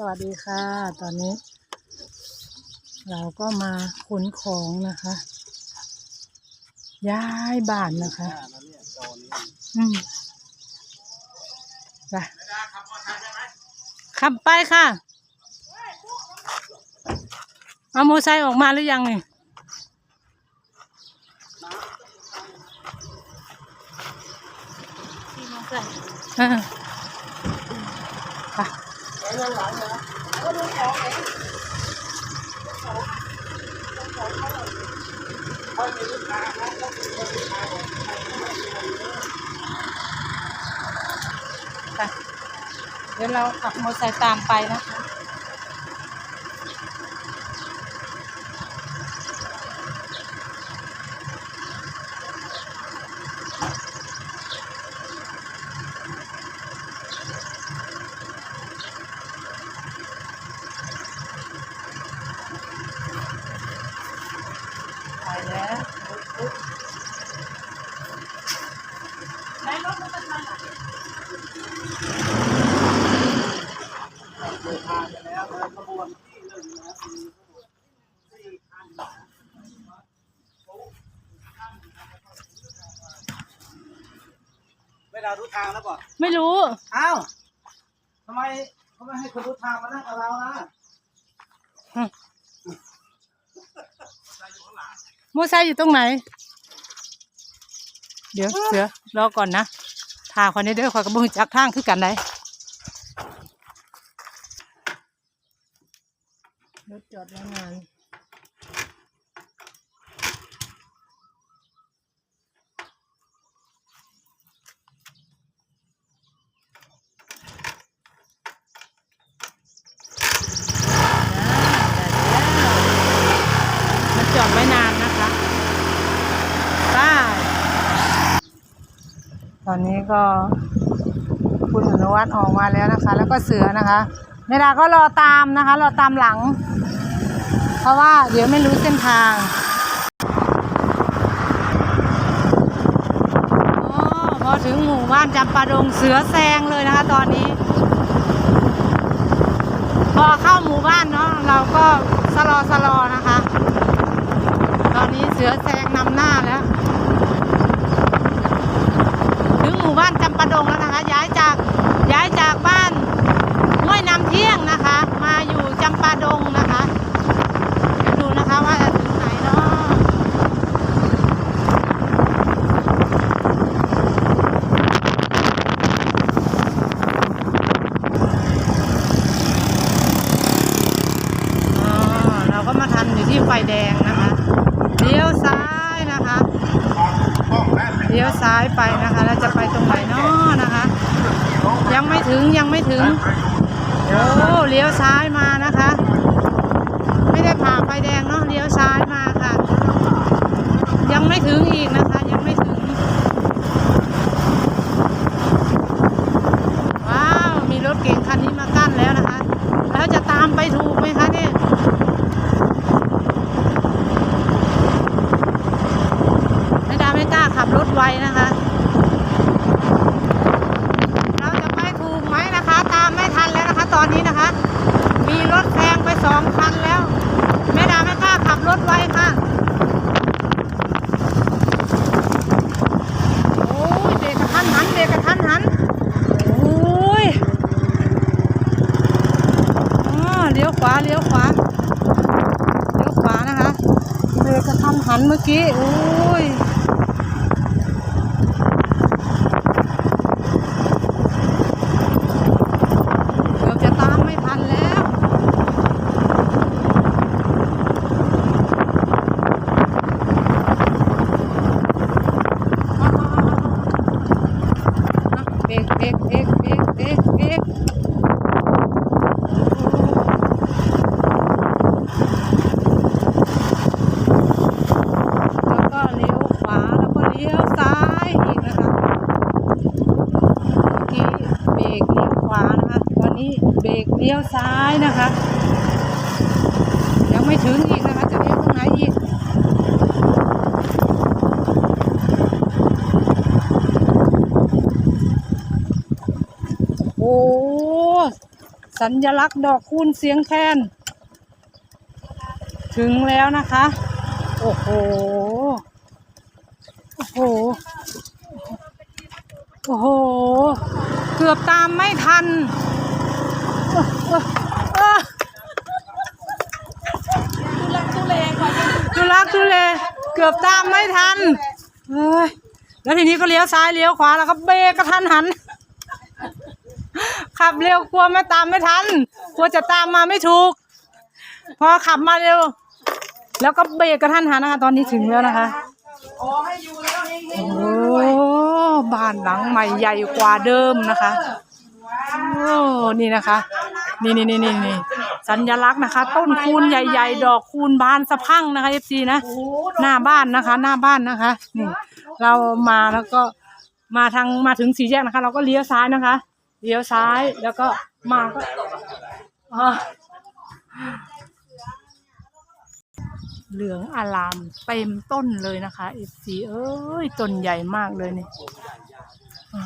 สวัสดีค่ะ ตอนนี้ เราก็มาขนของนะคะ ย้ายบ้านนะคะอืมไปขับไปค่ะ เอาโมอไซค์ออกมาหรือยังนี่ เออไปไปเดี๋ยวเราขับมอเตอร์ไซค์ตามไปนะคะ ไปแล้วไหนรถมันจะมา ไม่ได้รู้ทางแล้วป่ะ ไม่รู้ อ้าวทำไมเขาไม่ให้คนรู้ทางมานั่งกับเรานะมอไซค์อยู่ตรงไหน เดี๋ยวเสือรอก่อนนะทาคนนี้เด้อคอยกระบุงจักทางคือกันได้รถจอดแล้วนานมันจอดไว้นานนะคะป้ายต อนนี้ก็คุณอนุวัฒน์ออกมาแล้วนะคะ แล้วก็เสือนะคะเมดาก็รอตามนะคะ รอตามหลัง เพราะว่าเดี๋ยวไม่รู้เส้นทางอพอถึงหมู่บ้านจำปาดงเสือแซงเลยนะคะ ตอนนี้ พอเข้าหมู่บ้านเนาะเราก็สลอสลอนะคะ ตอนนี้เสือแซงนำหน้าแล้ว ถึงหมู่บ้านจำปาดงแล้วนะคะ ย้ายจากย้ายจากบ้านห้วยน้ำเที่ยงนะคะ มาอยู่จำปาดงนะคะเดี๋ยวดูนะคะว่าจะถึงไหนเนาะอ๋อเราก็มา ทันอยู่ที่ไฟแดงนะคะเลี้ยวซ้ายนะคะเลี้ยวซ้ายไปนะคะแล้วจะไปตรงไหนเนาะนะคะ ยังไม่ถึงยังไม่ถึงโอ้เลี้ยวซ้ายมานะคะ ไม่ได้ผ่าไฟแดงเนาะเลี้ยวซ้ายมาค่ะ ยังไม่ถึงอีกนะคะ ยังไม่ถึง ว้าว มีรถเก๋งคันนี้มากั้นแล้วนะคะ แล้วจะตามไปถูกไหมคะเนี่ย ไม่ดาไม่กล้าขับรถ ไวนะคะ เราจะไปถูกไหมนะคะ ตามไม่ทันแล้วนะคะ ตอนนี้นะคะ มีรถแซงไปสองคันแล้วแม่ดาไม่กล้าขับรถไวค่ะโอ้ยเบรกกระทันหันเบรกกระทันหันโอ้ยอ๋อเลี้ยวขวาเลี้ยวขวาเลี้ยวขวานะคะเบรกกระทันหันเมื่อกี้โอ้ย เกือบจะตามไม่ทันแล้ว เบรกเบรกเบรกเบรกเบรกเบรกแล้วก็เลี้ยวขวาแล้วก็เลี้ยวซ้ายอีกนะคะ เมื่อกี้เบรกเลี้ยวขวานะคะตอนนี้เบรกเลี้ยวซ้ายนะคะ ยังไม่ถึงอีกนะคะ จะเลี้ยวตรงไหนอีกโอ้ สัญลักษณ์ดอกคูณเสียงแคนถึงแล้วนะคะ โอ้โห โอ้โห โอ้โห เกือบตามไม่ทันเอ้อเอ้อเอ้อ ทุลักทุเลเกือบตามไม่ทันเฮ้ยแล้วทีนี้ก็เลี้ยวซ้ายเลี้ยวขวาแล้วก็เบรกกระทันหัน ขับเร็วกลัวไม่ตามไม่ทันกลัวจะตามมาไม่ถูก พอขับมาเร็ว แล้วก็เบรกกระทันหันนะคะ ตอนนี้ถึงแล้วนะคะขอให้อยู่แล้วเฮงเฮโอ้บ้านหลังใหม่ใหญ่กว่าเดิมนะคะ โอ้นี่นะคะ นี่นี่นี่นี่นี่สัญลักษณ์นะคะ ต้นคูณใหญ่ ๆ ดอกคูณบานสะพรั่งนะคะเอฟซีนะหน้าบ้านนะคะ หน้าบ้านนะคะนี่เรามาแล้วก็มาทางมาถึงสี่แยกนะคะ เราก็เลี้ยวซ้ายนะคะเลี้ยวซ้ายแล้วก็มาก็อ่าเหลืองอารามเต็มต้นเลยนะคะเอฟซีเอ้ยต้นใหญ่มากเลยนี่อะ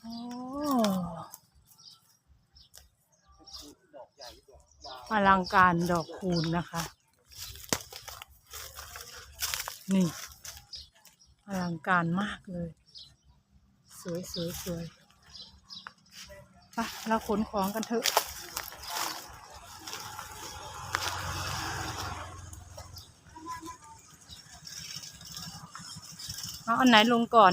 โอ้ อลังการดอกคูณนะคะ นี่อลังการมากเลย สวยสวยสวยไปเราขนของกันเถอะเอาอันไหนลงก่อน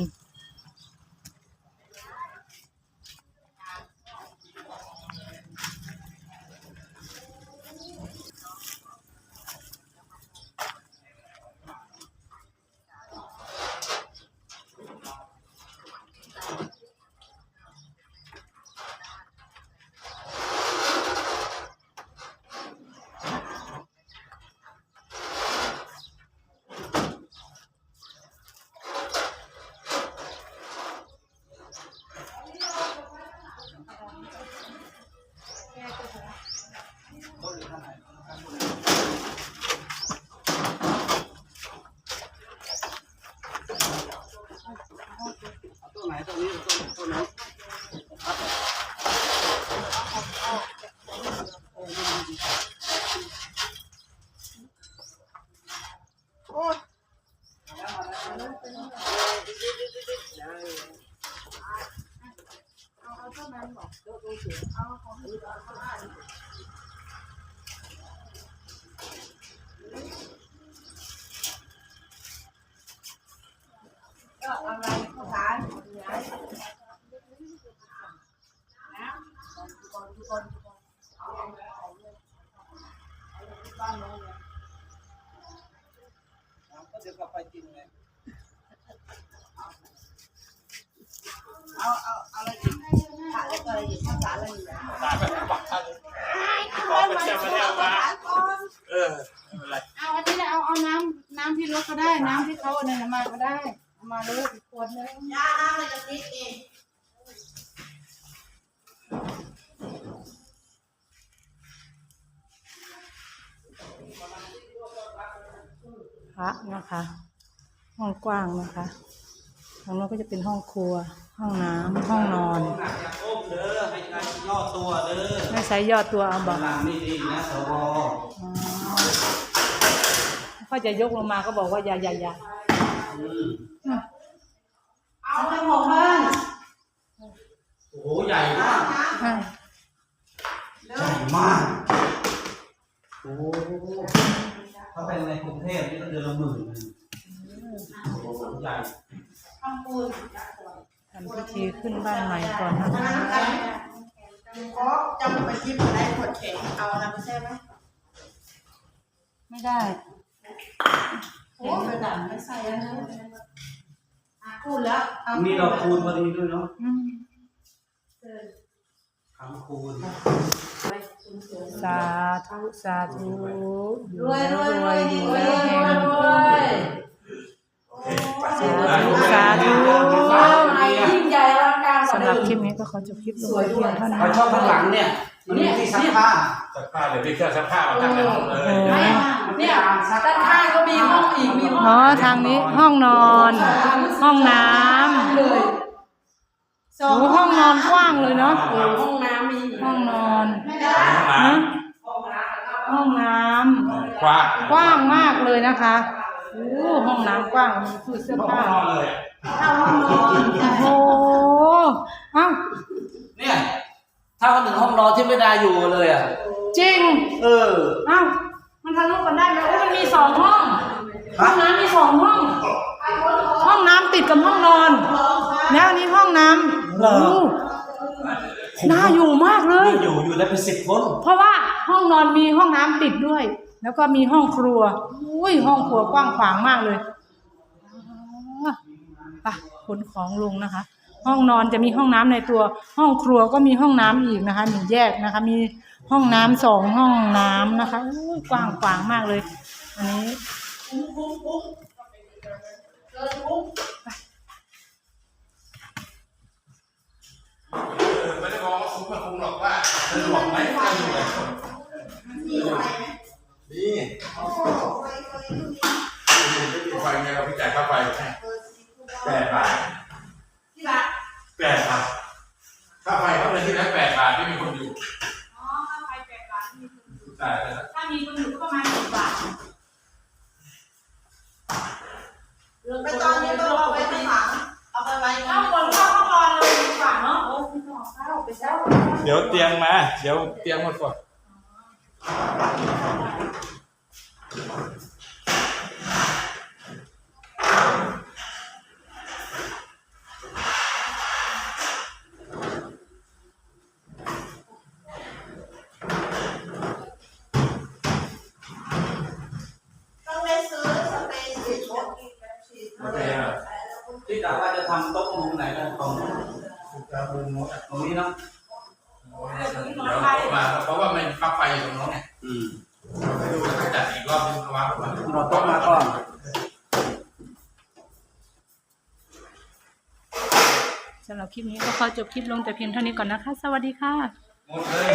ก็เดี๋ยวกลับไปกินไงเอาเอาเอาอะไรอีกขาดแล้วก็อะไรอีกข้าวสารอะไรอีกเออไม่เป็นไรเอาอันนี้แหละเอาเอาน้ำน้ำที่รถก็ได้ น้ำที่เขาเอานน้ำมาก็ได้เอามาเลยอีกขวดนึงยาอะไรจะติดอีกพระนะคะ ห้องกว้างนะคะทางโน้นก็จะเป็นห้องครัว ห้องน้ำห้องนอนหนักอย่าก้มเด้อให้การย่อตัวเด้อไม่ใช้ยอดตัวเอาบอกหลังนี่ดีนะสวเขาจะยกลงมาก็บอกว่าอย่าอย่าอย่าเอาไปหมดบ้านโอ้โหใหญ่มากอะใหญ่มากโอ้โหถ้าเป็นในกรุงเทพนี่ก็เดือนละหมื่นหนึ่งโอ้โหใหญ่ทำพิธีขึ้นบ้านใหม่ก่อนนะคะเพราะจะไปยิบอะไรขวดแข็งเอานะไม่ใช่ไหมไม่ได้โอ้กระดาษไม่ใส่อันนั้นอะพูดแล้วเอามีดอกคูณพอดีด้วยเนาะอืมคำคูณสาธุสาธุอยู่รวยแล้วรวยรวย อ ดี ยู่ รวย แล้ว ร เฮ วย ง รวย สาธุสาธุ ยิ่งใหญ่อลังการ สำหรับคลิปนี้ก็ข อจบคลิปลงไว้เพียงเท่านี้เขาชอบข้างหลังเนี่ย มันมีที่ซักผ้าซักผ้าเดี๋ยวมีเครื่องซักผ้ามาตั้งในห้องเลยไม่เนี่ยด้านข้างก็มีห้องอีกมีห้องอ๋อทางนี้ห้องนอน ห้องน้ำเลยสองโอ้ห้องนอนกว้างเลยเนาะเออห้องน้ำมีห้องนอนไม่ได้ฮะห้องน้ำกว้างกว้างมากเลยนะคะโอ้ห้องน้ำกว้างมีตู้เสื้อผ้านอนเลยอะเข้าห้องนอนโอ้โห เอ้าเนี่ยถ้าวันหนึ่งห้องนอนที่ไม่ได้อยู่เลยอะ จริง เออ เอ้ามันทะลุกันได้ไหมโอ้มันมีสองห้อง ห้องน้ำมีสองห้อง ห้องน้ำติดกับห้องนอน แล้วอันนี้ห้องน้ำเหรอ โอ้น่าอยู่มากเลย อยู่อยู่ได้เป็นสิบคนเพราะว่าห้องนอนมีห้องน้ำติดด้วย แล้วก็มีห้องครัว อุ้ยห้องครัวกว้างขวางมากเลยอ๋อไปขนของลงนะคะ ห้องนอนจะมีห้องน้ำในตัว ห้องครัวก็มีห้องน้ำอีกนะคะมีแยกนะคะ มีห้องน้ำสองห้องน้ำนะคะอุ้ยกว้างขวางมากเลย อันนี้ไม่ได้มองว่าคุ้มไม่คุ้มหรอกว่าสะดวกไหมจะอยู่ไหนนี่ไฟไงเราไปจ่ายค่าไฟแปดบาท ที่ละ แปดบาทค่าไฟเขาเลยที่นั้นแปดบาทไม่มีคนอยู่ อ๋อค่าไฟแปดบาทมีคนอยู่ จ่ายไปแล้วถ้ามีคนอยู่ก็ประมาณสิบบาทไปตอนนี้ต้องเอาไว้ข้างหลังเอาไปไว้เข้าคนเข้าห้องนอนเลยดีกว่าเนาะโอ้คุณต่อเข้าไปเจ้าเดี๋ยวเตียงมา เดี๋ยวเตียงหมดก่อน ต้องได้ซื้อสเปรย์ฉีดรถอีก แบบฉีดโอเคอะที่กะว่าจะทำโต๊ะมุมไหนนะตรงตรงนี้เนาะเดี๋ยวมาเพราะว่ามันค่าไฟอยู่ตรงนู้นไงอืมไปดูแล้วก็จัดอีกรอบนึงวางก่อนเราโต๊ะมาก่อนสำหรับคลิปนี้ก็ขอจบคลิปลงแต่เพียงเท่านี้ก่อนนะคะ สวัสดีค่ะหมดเลย